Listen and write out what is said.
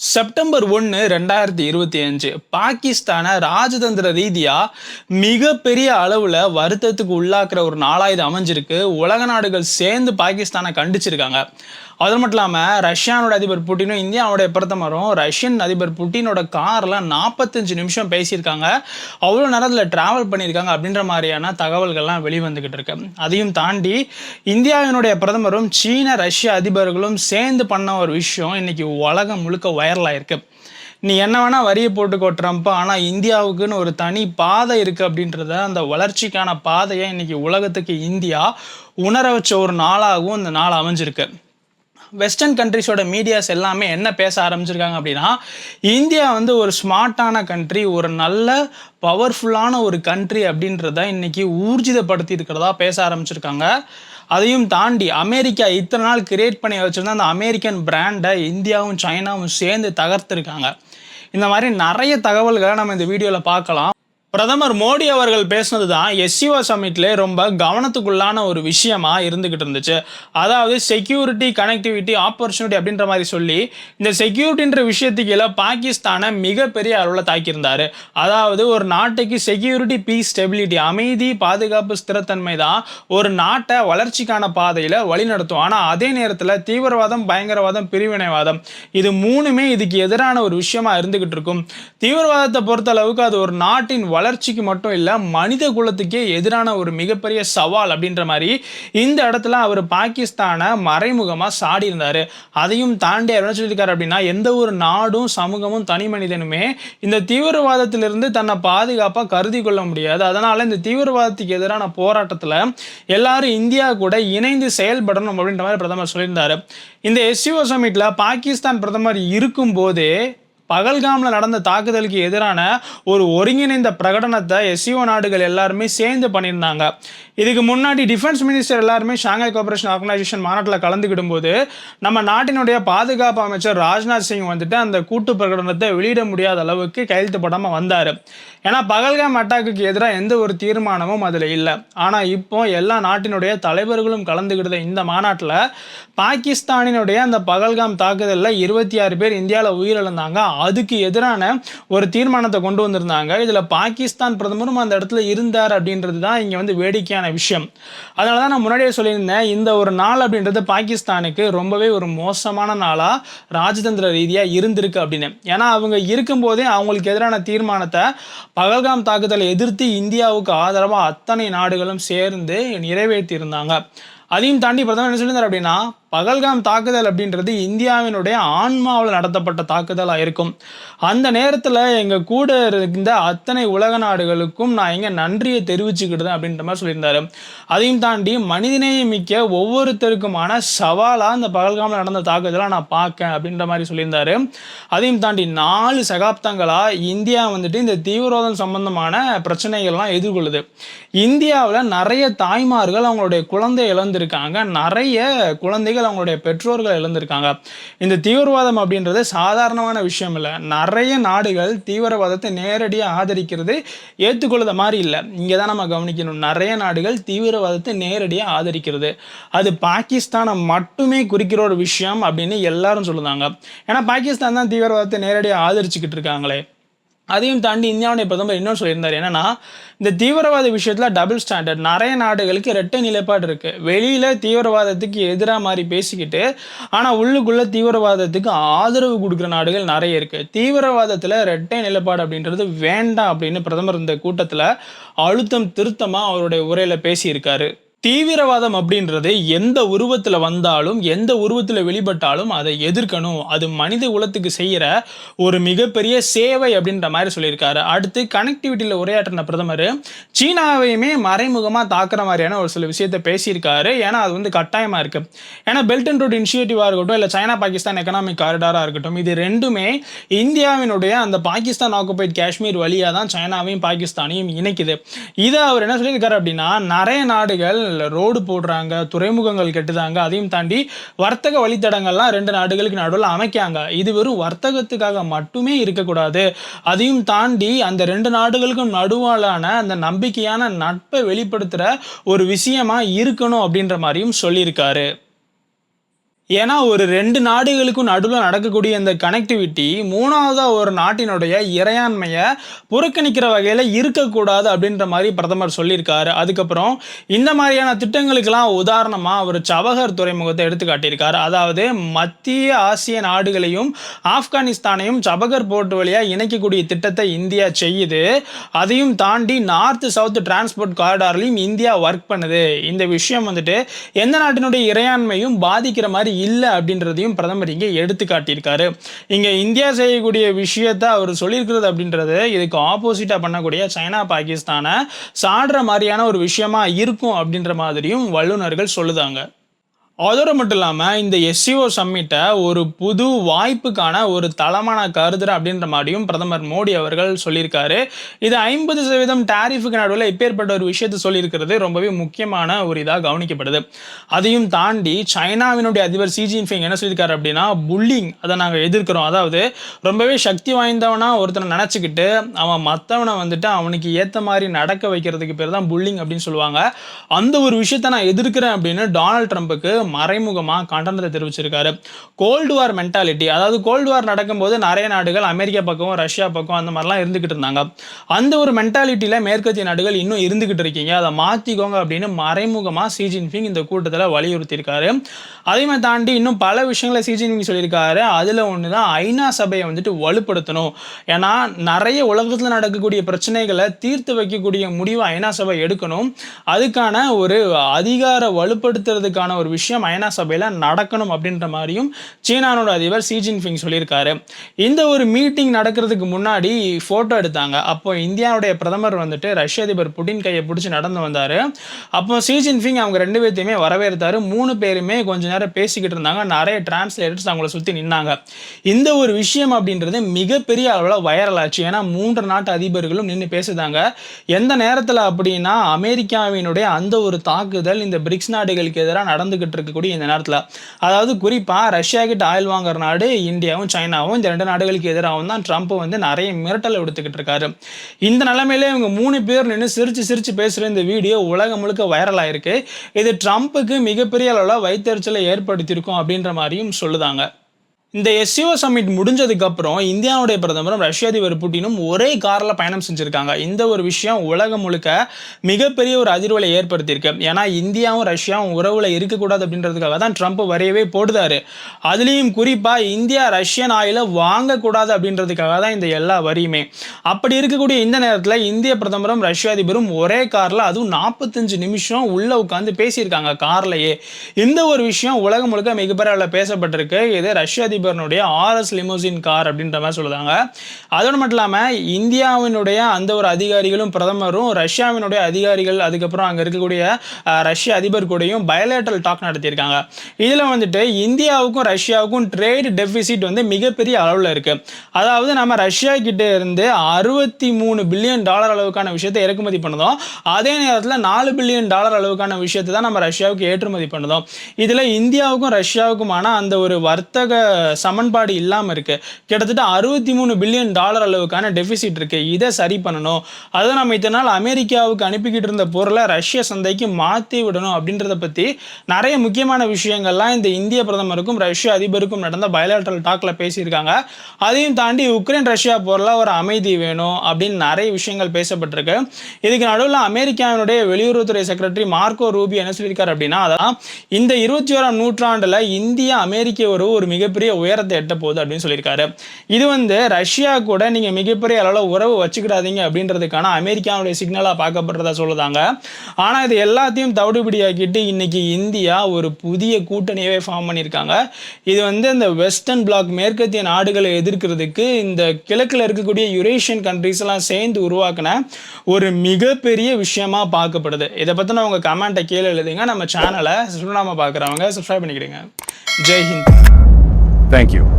September ஒன்று ரெண்டாயிரத்தி இருபத்தி அஞ்சு. பாகிஸ்தானை ராஜதந்திர ரீதியாக மிகப்பெரிய அளவில் வருத்தத்துக்கு உள்ளாக்குற ஒரு நாளாக இது அமைஞ்சிருக்கு. உலக நாடுகள் சேர்ந்து பாகிஸ்தானை கண்டிச்சிருக்காங்க. அது மட்டும் இல்லாமல் ரஷ்யானோட அதிபர் புட்டினும் இந்தியாவோடைய பிரதமரும் ரஷ்யன் அதிபர் புட்டினோட காரில் நாற்பத்தஞ்சு நிமிஷம் பேசியிருக்காங்க. அவ்வளோ நேரத்தில் ட்ராவல் பண்ணியிருக்காங்க அப்படின்ற மாதிரியான தகவல்கள்லாம் வெளிவந்துக்கிட்டு இருக்கு. அதையும் தாண்டி இந்தியாவினுடைய பிரதமரும் சீன ரஷ்ய அதிபர்களும் சேர்ந்து பண்ண ஒரு விஷயம் இன்னைக்கு உலகம் முழுக்க வைரலாக இருக்கு நீ என்ன வேணால் வரியை போட்டுக்கோ ட்ரம்ப் ஆனால் இந்தியாவுக்குன்னு ஒரு தனி பாதை இருக்குது அப்படின்றத அந்த வளர்ச்சிக்கான பாதையை இன்றைக்கி உலகத்துக்கு இந்தியா உணர வச்ச ஒரு நாளாகவும் இந்த நாள் அமைஞ்சிருக்கு. வெஸ்டர்ன் கண்ட்ரிஸோட மீடியாஸ் எல்லாமே என்ன பேச ஆரம்பிச்சிருக்காங்க அப்படின்னா இந்தியா வந்து ஒரு ஸ்மார்ட்டான கண்ட்ரி ஒரு நல்ல பவர்ஃபுல்லான ஒரு கண்ட்ரி அப்படின்றத இன்னைக்கு ஊர்ஜிதப்படுத்தி இருக்கிறதா பேச ஆரம்பிச்சிருக்காங்க. அதையும் தாண்டி அமெரிக்கா இத்தனை நாள் கிரியேட் பண்ணி வச்சுருந்தா அந்த அமெரிக்கன் பிராண்டை இந்தியாவும் சைனாவும் சேர்ந்து தகர்த்துருக்காங்க. இந்த மாதிரி நிறைய தகவல்களை நம்ம இந்த வீடியோவில் பார்க்கலாம். பிரதமர் மோடி அவர்கள் பேசினது தான் எஸ்சிஓ சமிட்ல ரொம்ப கவனத்துக்குள்ளான ஒரு விஷயமா இருந்துகிட்டு இருந்துச்சு. அதாவது செக்யூரிட்டி கனெக்டிவிட்டி ஆப்பர்ச்சுனிட்டி அப்படின்ற மாதிரி சொல்லி இந்த செக்யூரிட்டின்ற விஷயத்துக்கு கீழே பாகிஸ்தானை மிகப்பெரிய அளவில் தாக்கியிருந்தாரு. அதாவது ஒரு நாட்டுக்கு செக்யூரிட்டி பீஸ் ஸ்டெபிலிட்டி அமைதி பாதுகாப்பு ஸ்திரத்தன்மை தான் ஒரு நாட்டை வளர்ச்சிக்கான பாதையில் வழிநடத்தும். ஆனால் அதே நேரத்தில் தீவிரவாதம் பயங்கரவாதம் பிரிவினைவாதம் இது மூணுமே இதுக்கு எதிரான ஒரு விஷயமா இருந்துகிட்டு இருக்கும். தீவிரவாதத்தை பொறுத்த அளவுக்கு அது ஒரு நாட்டின் வளர்ச்சிக்கு மட்டும் இல்லை மனித குலத்துக்கே எதிரான ஒரு மிகப்பெரிய சவால் அப்படின்ற மாதிரி இந்த இடத்துல அவர் பாகிஸ்தானை மறைமுகமாக சாடி இருந்தார் அதையும் தாண்டி அவர் என்ன சொல்லியிருக்காரு அப்படின்னா எந்த ஒரு நாடும் சமூகமும் தனி மனிதனுமே இந்த தீவிரவாதத்திலிருந்து தன்னை பாதுகாப்பாக கருதி கொள்ள முடியாது. அதனால் இந்த தீவிரவாதத்துக்கு எதிரான போராட்டத்தில் எல்லாரும் இந்தியா கூட இணைந்து செயல்படணும் அப்படின்ற மாதிரி பிரதமர் சொல்லியிருந்தாரு. இந்த எஸ்சிஓ சமிட்டில் பாகிஸ்தான் பிரதமர் இருக்கும்போதே பகல்காமில் நடந்த தாக்குதலுக்கு எதிரான ஒரு ஒருங்கிணைந்த பிரகடனத்தை எஸ்சிஓ நாடுகள் எல்லாருமே சேர்ந்து பண்ணியிருந்தாங்க. இதுக்கு முன்னாடி டிஃபென்ஸ் மினிஸ்டர் எல்லாருமே ஷாங்காய் கோஆபரேஷன் ஆர்கனைசேஷன் மாநாட்டில் கலந்துக்கிடும் போது நம்ம நாட்டினுடைய பாதுகாப்பு அமைச்சர் ராஜ்நாத் சிங் வந்துட்டு அந்த கூட்டு பிரகடனத்தை வெளியிட முடியாத அளவுக்கு கையெழுத்து படாமல் வந்தார். ஏன்னா பகல்காம் அட்டாக்குக்கு எதிராக எந்த ஒரு தீர்மானமும் அதில் இல்லை. ஆனால் இப்போ எல்லா நாட்டினுடைய தலைவர்களும் கலந்துக்கிட்ட இந்த மாநாட்டில் பாகிஸ்தானினுடைய அந்த பகல்காம் தாக்குதலில் இருபத்தி ஆறு பேர் இந்தியாவில் உயிரிழந்தாங்க. அதுக்கு எதிரான ஒரு தீர்மானத்தை கொண்டு வந்திருந்தாங்க. இதில் பாகிஸ்தான் பிரதமரும் அந்த இடத்துல இருந்தார் அப்படின்றது தான் இங்கே வந்து வேடிக்கையான விஷயம். அதனால தான் நான் முன்னாடியே சொல்லியிருந்தேன் இந்த ஒரு நாள் அப்படின்றது பாகிஸ்தானுக்கு ரொம்பவே ஒரு மோசமான நாளாக ராஜதந்திர ரீதியாக இருந்திருக்கு அப்படின்னு. ஏன்னா அவங்க இருக்கும்போதே அவங்களுக்கு எதிரான தீர்மானத்தை பகல்காம் தாக்குதலை எதிர்த்து இந்தியாவுக்கு ஆதரவாக அத்தனை நாடுகளும் சேர்ந்து நிறைவேற்றி இருந்தாங்க அதையும் தாண்டி பிரதமர் என்ன சொல்லியிருந்தார் அப்படின்னா பகல்காம் தாக்குதல் அப்படின்றது இந்தியாவினுடைய ஆன்மாவில் நடத்தப்பட்ட தாக்குதலாக இருக்கும். அந்த நேரத்தில் எங்கள் கூட இருந்த அத்தனை உலக நாடுகளுக்கும் நான் எங்கே நன்றியை தெரிவிச்சுக்கிட்டேன் அப்படின்ற மாதிரி சொல்லியிருந்தாரு. அதையும் தாண்டி மனிதநேயம் மிக்க ஒவ்வொருத்தருக்குமான சவாலாக அந்த பகல்காமில் நடந்த தாக்குதலாக நான் பார்க்கேன் அப்படின்ற மாதிரி சொல்லியிருந்தாரு. அதையும் தாண்டி நாலு சகாப்தங்களாக இந்தியா வந்துட்டு இந்த தீவிரவாதம் சம்பந்தமான பிரச்சனைகள்லாம் எதிர்கொள்ளுது. இந்தியாவில் நிறைய தாய்மார்கள் அவங்களுடைய குழந்தை இழந்திருக்காங்க. நிறைய குழந்தைகள் குழந்தைகள் அவங்களுடைய பெற்றோர்கள் இழந்திருக்காங்க. இந்த தீவிரவாதம் அப்படின்றது சாதாரணமான விஷயம் இல்லை. நிறைய நாடுகள் தீவிரவாதத்தை நேரடியாக ஆதரிக்கிறது ஏற்றுக்கொள்ளுத மாதிரி இல்லை. இங்கே தான் நம்ம கவனிக்கணும். நிறைய நாடுகள் தீவிரவாதத்தை நேரடியாக ஆதரிக்கிறது. அது பாகிஸ்தானை மட்டுமே குறிக்கிற ஒரு விஷயம் அப்படின்னு எல்லாரும் சொல்லுதாங்க. ஏன்னா பாகிஸ்தான் தான் தீவிரவாதத்தை நேரடியாக ஆதரிச்சுக்கிட்டு இருக்காங்களே. அதையும் தாண்டி இந்தியாவுடைய பிரதமர் இன்னும் சொல்லியிருந்தார். என்னன்னா இந்த தீவிரவாத விஷயத்தில் டபுள் ஸ்டாண்டர்ட் நிறைய நாடுகளுக்கு ரெட்டை நிலைப்பாடு இருக்குது வெளியில் தீவிரவாதத்துக்கு எதிராக மாதிரி பேசிக்கிட்டு ஆனால் உள்ளுக்குள்ளே தீவிரவாதத்துக்கு ஆதரவு கொடுக்குற நாடுகள் நிறைய இருக்குது தீவிரவாதத்தில் ரெட்டை நிலைப்பாடு அப்படின்றது வேண்டாம் அப்படின்னு பிரதமர் இந்த கூட்டத்தில் அழுத்தம் திருத்தமாக அவருடைய உரையில் பேசியிருக்காரு. தீவிரவாதம் அப்படின்றது எந்த உருவத்தில் வந்தாலும் எந்த உருவத்தில் வெளிப்பட்டாலும் அதை எதிர்க்கணும். அது மனித குலத்துக்கு செய்கிற ஒரு மிகப்பெரிய சேவை அப்படின்ற மாதிரி சொல்லியிருக்காரு. அடுத்து கனெக்டிவிட்டியில் உரையாற்றின பிரதமர் சீனாவையுமே மறைமுகமாக தாக்குற மாதிரியான ஒரு சில விஷயத்தை பேசியிருக்காரு. ஏன்னா அது வந்து கட்டாயமாக இருக்குது ஏன்னா பெல்ட் அண்ட் ரோட் இனிஷியேட்டிவாக இருக்கட்டும் இல்லை சைனா பாகிஸ்தான் எக்கனாமிக் காரிடாராக இருக்கட்டும் இது ரெண்டுமே இந்தியாவினுடைய அந்த பாகிஸ்தான் ஆக்குபைட் காஷ்மீர் வழியாக தான் சைனாவையும் பாகிஸ்தானையும் இணைக்குது. இதை அவர் என்ன சொல்லியிருக்காரு அப்படின்னா நிறைய நாடுகள் ரோடு போடுறாங்க துறைமுகங்கள் கட்டுதாங்க அதையும் தாண்டி வர்த்தக வழித்தடங்கள்லாம் ரெண்டு நாடுகளுக்கு நடுவில் அமைக்காங்க. இது வெறும் வர்த்தகத்துக்காக மட்டுமே இருக்கக்கூடாது. அதையும் தாண்டி அந்த ரெண்டு நாடுகளுக்கும் நடுவாலான அந்த நம்பிக்கையான நட்பை வெளிப்படுத்துகிற ஒரு விஷயமா இருக்கணும் அப்படின்ற மாதிரியும் சொல்லியிருக்காரு. ஏன்னா ஒரு ரெண்டு நாடுகளுக்கும் நடுவில் நடக்கக்கூடிய இந்த கனெக்டிவிட்டி மூணாவதாக ஒரு நாட்டினுடைய இறையாண்மையை புறக்கணிக்கிற வகையில் இருக்கக்கூடாது அப்படின்ற மாதிரி பிரதமர் சொல்லியிருக்காரு. அதுக்கப்புறம் இந்த மாதிரியான திட்டங்களுக்கெல்லாம் உதாரணமாக அவர் சபகர் துறைமுகத்தை எடுத்து காட்டியிருக்காரு அதாவது மத்திய ஆசிய நாடுகளையும் ஆப்கானிஸ்தானையும் சபகர் போர்ட் வழியாக இணைக்கக்கூடிய திட்டத்தை இந்தியா செய்யுது. அதையும் தாண்டி நார்த் சவுத் டிரான்ஸ்போர்ட் காரிடார்லையும் இந்தியா ஒர்க் பண்ணுது. இந்த விஷயம் வந்துட்டு எந்த நாட்டினுடைய இறையாண்மையும் பாதிக்கிற மாதிரி இல்லை அப்படின்றதையும் பிரதமர் இங்கே எடுத்து காட்டியிருக்காரு. இங்கே இந்தியா செய்யக்கூடிய விஷயத்த அவர் சொல்லியிருக்கிறது அப்படின்றது இதுக்கு ஆப்போசிட்டாக பண்ணக்கூடிய சைனா பாகிஸ்தானை சாடுற மாதிரியான ஒரு விஷயமா இருக்கும் அப்படின்ற மாதிரியும் வல்லுநர்கள் சொல்லுதாங்க. அதோடு மட்டும் இல்லாமல் இந்த எஸ்சிஓ சம்மிட்டை ஒரு புது வாய்ப்புக்கான ஒரு தளமான கருதுற அப்படின்ற மாதிரியும் பிரதமர் மோடி அவர்கள் சொல்லியிருக்காரு. இது ஐம்பது சதவீதம் டேரிஃபுக்கு நடுவில் இப்பேற்பட்ட ஒரு விஷயத்தை சொல்லியிருக்கிறது ரொம்பவே முக்கியமான ஒரு இதாக கவனிக்கப்படுது. அதையும் தாண்டி சைனாவினுடைய அதிபர் சி ஜின்பிங் என்ன சொல்லியிருக்காரு அப்படின்னா புல்லிங் அதை நாங்கள் எதிர்க்கிறோம். அதாவது ரொம்பவே சக்தி வாய்ந்தவனா ஒருத்தனை நினச்சிக்கிட்டு அவன் மற்றவனை வந்துட்டு அவனுக்கு ஏற்ற மாதிரி நடக்க வைக்கிறதுக்கு பேர் தான் புல்லிங் அப்படின்னு சொல்லுவாங்க. அந்த ஒரு விஷயத்தை நான் எதிர்க்கிறேன் அப்படின்னு டொனால்ட் ட்ரம்ப்புக்கு மறைமுகமாக கண்டனத்தை தெரிவிச்சிருக்காரு. கோல்டு வார் மென்டாலிட்டி அதாவது கோல்டு வார் நடக்கும்போது நிறைய நாடுகள் அமெரிக்கா பக்கம் ரஷ்யா பக்கம் அந்த மாதிரிலாம் இருந்துக்கிட்டு இருந்தாங்க. அந்த ஒரு மென்டாலிட்டியில் மேற்கத்திய நாடுகள் இன்னும் இருந்துகிட்டு இருக்கீங்க. அதை மாற்றிக்கோங்க அப்படின்னு மறைமுகமாக சி ஜின்பிங் இந்த கூட்டத்தில் வலியுறுத்தியிருக்காரு. அதையுமே தாண்டி இன்னும் பல விஷயங்களை சி ஜின்பிங் சொல்லியிருக்காரு. அதில் ஒன்று தான் ஐநா சபையை வந்துட்டு வலுப்படுத்தணும். ஏன்னா நிறைய உலகத்தில் நடக்கக்கூடிய பிரச்சனைகளை தீர்த்து வைக்கக்கூடிய முடிவை ஐநா சபை எடுக்கணும். அதுக்கான ஒரு அதிகார வலுப்படுத்துறதுக்கான ஒரு விஷயம் ஐநா சபையில் நடக்கணும் அப்படின்ற மாதிரியும் சீனானோட அதிபர் ஷி ஜின்பிங் சொல்லியிருக்காரு. இந்த ஒரு மீட்டிங் நடக்கிறதுக்கு முன்னாடி ஃபோட்டோ எடுத்தாங்க. அப்போ இந்தியாவுடைய பிரதமர் வந்துட்டு ரஷ்ய அதிபர் புட்டின் கையை பிடிச்சி நடந்து வந்தார். அப்போ ஷி ஜின்பிங் அவங்க ரெண்டு பேர்த்தையுமே வரவேற்றாரு. மூணு பேருமே கொஞ்ச நேரம் பேசிக்கிட்டு இருந்தாங்க. நிறைய டிரான்ஸ்லேட்டர்ஸ் அவங்கள சுற்றி நின்னாங்க. இந்த ஒரு விஷயம் அப்படின்றது மிகப்பெரிய அளவில் வைரல் ஆச்சு. ஏன்னா மூன்று நாட்டு அதிபர்களும் நின்று பேசுதாங்க. எந்த நேரத்தில் அப்படின்னா அமெரிக்காவினுடைய அந்த ஒரு தாக்குதல் இந்த பிரிக்ஸ் நாடுகளுக்கு எதிராக நடந்துகிட்டு இருக்கக்கூடிய இந்த நேரத்தில். அதாவது குறிப்பாக ரஷ்யா கிட்ட ஆயில் வாங்குற நாடு இந்தியாவும் சைனாவும் இந்த ரெண்டு நாடுகளுக்கு எதிராகவும் தான் ட்ரம்ப் வந்து நிறைய மிரட்டல் எடுத்துக்கிட்டு இருக்காரு. இந்த நிலைமையில இவங்க மூணு பேர் நின்று சிரிச்சு சிரிச்சு பேசுகிற இந்த வீடியோ உலகம் முழுக்க வைரல் ஆயிருக்கு. இது ட்ரம்ப்புக்கு மிகப்பெரிய அளவில் வைத்தறிச்சலை ஏற்படுத்தியிருக்கும் அப்படின்ற மாதிரியும் சொல்லுதாங்க. இந்த எஸ்சிஓ சம்மிட் முடிஞ்சதுக்கப்புறம் இந்தியாவுடைய பிரதமரும் ரஷ்ய அதிபர் புட்டினும் ஒரே காரில் பயணம் செஞ்சுருக்காங்க. இந்த ஒரு விஷயம் உலகம் முழுக்க மிகப்பெரிய ஒரு அதிர்வலை ஏற்படுத்தியிருக்கு. ஏன்னா இந்தியாவும் ரஷ்யாவும் உறவில் இருக்கக்கூடாது அப்படின்றதுக்காக தான் ட்ரம்ப் வரையவே போடுதாரு. அதுலேயும் குறிப்பாக இந்தியா ரஷ்யன் ஆயில வாங்கக்கூடாது அப்படின்றதுக்காக தான் இந்த எல்லா வரியுமே. அப்படி இருக்கக்கூடிய இந்த நேரத்தில் இந்திய பிரதமரும் ரஷ்ய அதிபரும் ஒரே காரில் அதுவும் நாற்பத்தஞ்சு நிமிஷம் உள்ளே உட்காந்து பேசியிருக்காங்க கார்லையே. இந்த ஒரு விஷயம் உலகம் முழுக்க மிகப்பெரிய அளவில் பேசப்பட்டிருக்கு. இது ரஷ்ய அதிபர் அதிபரனுடைய ஆர்எஸ் லிமோசின் கார் அப்படின்ற மாதிரி சொல்லுதாங்க. அதோடு மட்டும் இல்லாமல் இந்தியாவினுடைய அந்த ஒரு அதிகாரிகளும் பிரதமரும் ரஷ்யாவினுடைய அதிகாரிகள் அதுக்கப்புறம் அங்கே இருக்கக்கூடிய ரஷ்ய அதிபர் கூடயும் பயலேட்டல் டாக் நடத்தியிருக்காங்க. இதில் வந்துட்டு இந்தியாவுக்கும் ரஷ்யாவுக்கும் ட்ரேட் டெபிசிட் வந்து மிகப்பெரிய அளவில் இருக்குது அதாவது நம்ம ரஷ்யா கிட்டே இருந்து அறுபத்தி மூணு பில்லியன் டாலர் அளவுக்கான விஷயத்தை இறக்குமதி பண்ணுதோம். அதே நேரத்தில் நாலு பில்லியன் டாலர் அளவுக்கான விஷயத்தை தான் நம்ம ரஷ்யாவுக்கு ஏற்றுமதி பண்ணுதோம். இதில் இந்தியாவுக்கும் ரஷ்யாவுக்குமான அந்த ஒரு வர்த்தக சமன்பாடு இல்லாமல் இருக்குது கிட்டத்தட்ட அறுபத்தி மூணு பில்லியன் டாலர் அளவுக்கான டெபிசிட் இருக்குது இதை சரி பண்ணணும். அதை நம்ம இத்தனை நாள் அமெரிக்காவுக்கு அனுப்பிக்கிட்டு இருந்த பொருளை ரஷ்ய சந்தைக்கு மாற்றி விடணும் அப்படின்றத பற்றி நிறைய முக்கியமான விஷயங்கள்லாம் இந்த இந்திய பிரதமருக்கும் ரஷ்ய அதிபருக்கும் நடந்த பயலாட்ரல் டாக்கில் பேசியிருக்காங்க. அதையும் தாண்டி உக்ரைன் ரஷ்யா போரில் ஒரு அமைதி வேணும் அப்படின்னு நிறைய விஷயங்கள் பேசப்பட்டிருக்கு. இதுக்கு நடுவில் அமெரிக்காவினுடைய வெளியுறவுத்துறை செக்ரட்டரி மார்க்கோ ரூபி என்ன சொல்லியிருக்காரு அப்படின்னா அதான் இந்த இருபத்தி ஓராம் நூற்றாண்டில் இந்திய அமெரிக்க உறவு ஒரு மிகப்பெரிய உயரத்தை எட்ட போகுது அப்படின்னு சொல்லியிருக்காரு. இது வந்து ரஷ்யா கூட நீங்கள் மிகப்பெரிய அளவில் உறவு வச்சுக்கிடாதீங்க அப்படின்றதுக்கான அமெரிக்காவுடைய சிக்னலாக பார்க்கப்படுறதா சொல்லுதாங்க. ஆனால் இது எல்லாத்தையும் தவிடுபடியாக்கிட்டு இன்னைக்கு இந்தியா ஒரு புதிய கூட்டணியவே ஃபார்ம் பண்ணியிருக்காங்க. இது வந்து இந்த வெஸ்டர்ன் பிளாக் மேற்கத்திய நாடுகளை எதிர்க்கிறதுக்கு இந்த கிழக்கில் இருக்கக்கூடிய யுரேஷியன் கண்ட்ரிஸ் எல்லாம் சேர்ந்து உருவாக்கின ஒரு மிகப்பெரிய விஷயமா பார்க்கப்படுது. இதை பற்றின உங்கள் கமெண்ட்டை கீழே எழுதுங்க. நம்ம சேனலை சுண்ணாமல் பார்க்குறவங்க சப்ஸ்கிரைப் பண்ணிக்கிறீங்க. ஜெய் ஹிந்த். Thank you.